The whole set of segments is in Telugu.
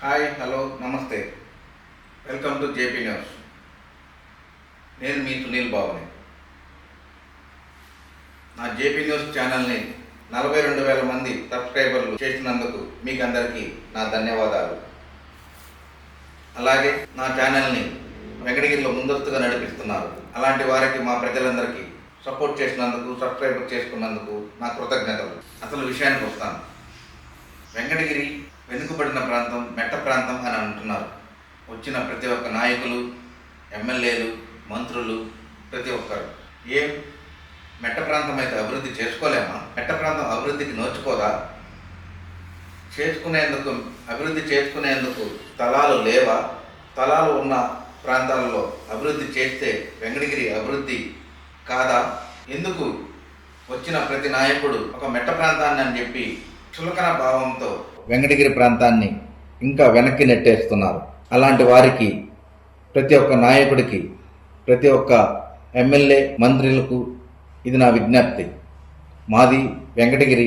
హాయ్ హలో నమస్తే. వెల్కమ్ టు జేపీ న్యూస్ నేను మీ సునీల్ బాబుని. నా జేపీ న్యూస్ ఛానల్ని నలభై రెండు వేల మంది సబ్స్క్రైబర్లు చేసినందుకు మీకు అందరికీ నా ధన్యవాదాలు. అలాగే నా ఛానల్ని వెంకటగిరిలో ముందస్తుగా నడిపిస్తున్నారు. అలాంటి వారికి మా ప్రజలందరికీ సపోర్ట్ చేసినందుకు సబ్స్క్రైబర్ చేసుకున్నందుకు నా కృతజ్ఞతలు. అసలు విషయానికి వస్తాను. వెంకటగిరి వెనుకబడిన ప్రాంతం మెట్ట ప్రాంతం అని అంటున్నారు. వచ్చిన ప్రతి ఒక్క నాయకులు ఎమ్మెల్యేలు మంత్రులు ప్రతి ఒక్కరు. ఏం? మెట్ట ప్రాంతం అయితే అభివృద్ధి చేసుకోలేమా? మెట్ట ప్రాంతం అభివృద్ధికి నోచుకోదా? చేసుకునేందుకు అభివృద్ధి చేసుకునేందుకు స్థలాలు లేవా? స్థలాలు ఉన్న ప్రాంతాలలో అభివృద్ధి చేస్తే వెంకటగిరి అభివృద్ధి కాదా? ఎందుకు వచ్చిన ప్రతి నాయకుడు ఒక మెట్ట ప్రాంతాన్ని అని చెప్పి చులకన భావంతో వెంకటగిరి ప్రాంతాన్ని ఇంకా వెనక్కి నెట్టేస్తున్నారు. అలాంటి వారికి ప్రతి ఒక్క నాయకుడికి ప్రతి ఒక్క ఎమ్మెల్యే మంత్రులకు ఇది నా విజ్ఞప్తి. మాది వెంకటగిరి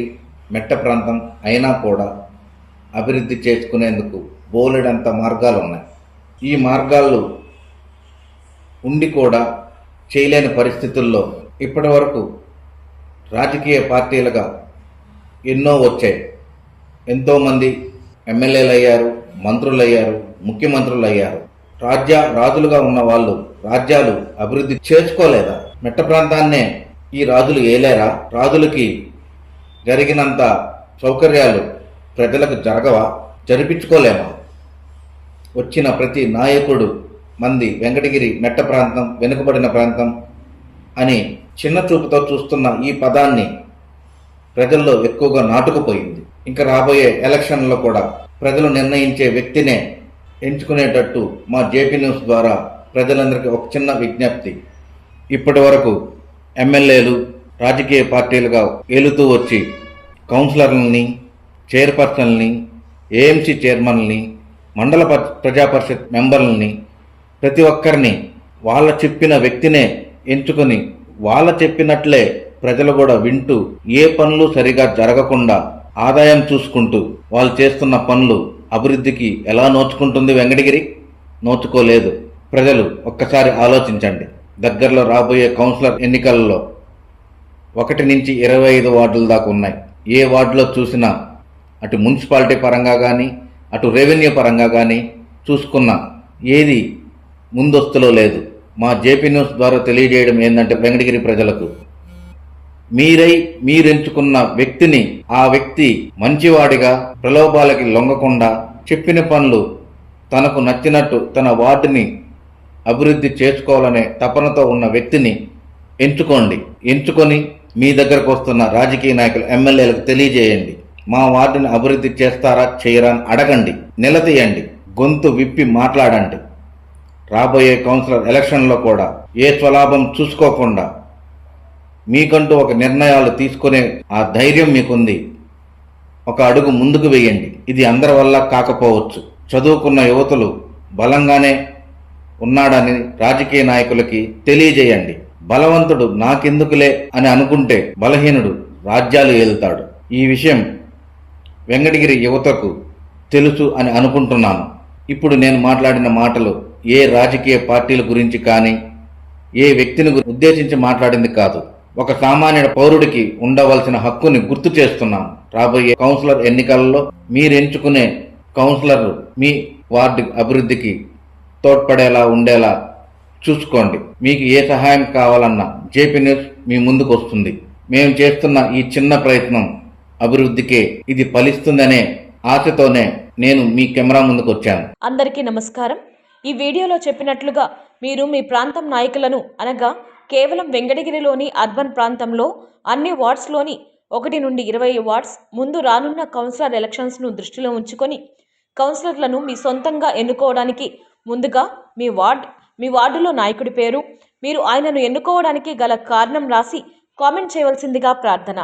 మెట్ట ప్రాంతం అయినా కూడా అభివృద్ధి చేసుకునేందుకు బోలెడంత మార్గాలు ఉన్నాయి ఈ మార్గాలు ఉండి కూడా చేయలేని పరిస్థితుల్లో ఇప్పటి వరకు రాజకీయ పార్టీలుగా ఎన్నో వచ్చాయి. ఎంతోమంది ఎమ్మెల్యేలు అయ్యారు మంత్రులు అయ్యారు ముఖ్యమంత్రులు అయ్యారు రాజ్య రాజులుగా ఉన్న వాళ్ళు రాజ్యాలు అభివృద్ధి చేసుకోలేదా మెట్ట ప్రాంతాన్నే ఈ రాజులు ఏలేరా? రాజులకి జరిగినంత సౌకర్యాలు ప్రజలకు జరగవా? జరిపించుకోలేమా? వచ్చిన ప్రతి నాయకుడు మంది వెంకటగిరి మెట్ట ప్రాంతం వెనుకబడిన ప్రాంతం అని చిన్న చూపుతో చూస్తున్న ఈ పదాన్ని ప్రజల్లో ఎక్కువగా నాటుకుపోయింది. ఇంకా రాబోయే ఎలక్షన్లో కూడా ప్రజలు నిర్ణయించే వ్యక్తినే ఎంచుకునేటట్టు మా జేపీ న్యూస్ ద్వారా ప్రజలందరికీ ఒక చిన్న విజ్ఞప్తి. ఇప్పటి వరకు ఎమ్మెల్యేలు రాజకీయ పార్టీలుగా ఏలుతూ వచ్చి కౌన్సిలర్లని చైర్పర్సన్ని ఏఎంసీ చైర్మన్ని మండల ప్రజాపరిషత్ ప్రజా పరిషత్ మెంబర్లని ప్రతి ఒక్కరిని వాళ్ళ చెప్పిన వ్యక్తినే ఎంచుకొని వాళ్ళ చెప్పినట్లే ప్రజలు కూడా వింటూ ఏ పనులు సరిగా జరగకుండా ఆదాయం చూసుకుంటూ వాళ్ళు చేస్తున్న పనులు అభివృద్ధికి ఎలా నోచుకుంటుంది వెంకటగిరి? నోచుకోలేదు. ప్రజలు ఒక్కసారి ఆలోచించండి. దగ్గరలో రాబోయే కౌన్సిలర్ ఎన్నికలలో ఒకటి నుంచి ఇరవై ఐదు వార్డుల దాకా ఉన్నాయి. ఏ వార్డులో చూసినా అటు మున్సిపాలిటీ పరంగా కానీ అటు రెవెన్యూ పరంగా కానీ చూసుకున్నా ఏది ముందస్తులో లేదు. మా జేపీ న్యూస్ ద్వారా తెలియజేయడం ఏంటంటే వెంకటగిరి ప్రజలకు మీరై మీరెంచుకున్న వ్యక్తిని ఆ వ్యక్తి మంచివాడిగా ప్రలోభాలకి లొంగకుండా చెప్పిన పనులు తనకు నచ్చినట్టు తన వార్డుని అభివృద్ధి చేసుకోవాలనే తపనతో ఉన్న వ్యక్తిని ఎంచుకోండి. ఎంచుకొని మీ దగ్గరకు వస్తున్న రాజకీయ నాయకులు ఎమ్మెల్యేలకు తెలియజేయండి. మా వార్డుని అభివృద్ధి చేస్తారా చేయరా అని అడగండి. నిలదీయండి గొంతు విప్పి మాట్లాడండి. రాబోయే కౌన్సిలర్ ఎలక్షన్లో కూడా ఏ స్వలాభం చూసుకోకుండా మీకంటూ ఒక నిర్ణయాలు తీసుకునే ఆ ధైర్యం మీకుంది. ఒక అడుగు ముందుకు వేయండి. ఇది అందరి వల్ల కాకపోవచ్చు. చదువుకున్న యువతులు బలంగానే ఉన్నాడని రాజకీయ నాయకులకి తెలియజేయండి. బలవంతుడు నాకెందుకులే అని అనుకుంటే బలహీనుడు రాజ్యాలు ఏలుతాడు. ఈ విషయం వెంకటగిరి యువతకు తెలుసు అని అనుకుంటున్నాను. ఇప్పుడు నేను మాట్లాడిన మాటలు ఏ రాజకీయ పార్టీల గురించి కానీ ఏ వ్యక్తిని ఉద్దేశించి మాట్లాడింది కాదు. ఒక సామాన్య పౌరుడికి ఉండవలసిన హక్కుని గుర్తు చేస్తున్నాం. రాబోయే కౌన్సిలర్ ఎన్నికలలో మీరు ఎంచుకునే కౌన్సిలర్ మీ వార్డు అభివృద్ధికి తోడ్పడేలా ఉండేలా చూసుకోండి. మీకు ఏ సహాయం కావాలన్నా జేపీ న్యూస్ మీ ముందుకు వస్తుంది. మేము చేస్తున్న ఈ చిన్న ప్రయత్నం అభివృద్ధికే ఇది ఫలిస్తుందనే ఆశతోనే నేను మీ కెమెరా ముందుకు వచ్చాను. అందరికీ నమస్కారం. ఈ వీడియోలో చెప్పినట్లుగా మీరు మీ ప్రాంతం నాయకులను అనగా కేవలం వెంకటగిరిలోని అర్బన్ ప్రాంతంలో అన్ని వార్డ్స్లోని ఒకటి నుండి ఇరవై వార్డ్స్ ముందు రానున్న కౌన్సిలర్ ఎలక్షన్స్ను దృష్టిలో ఉంచుకొని కౌన్సిలర్లను మీ సొంతంగా ఎన్నుకోవడానికి ముందుగా మీ వార్డ్ మీ వార్డులో నాయకుడి పేరు మీరు ఆయనను ఎన్నుకోవడానికి గల కారణం రాసి కామెంట్ చేయవలసిందిగా ప్రార్థన.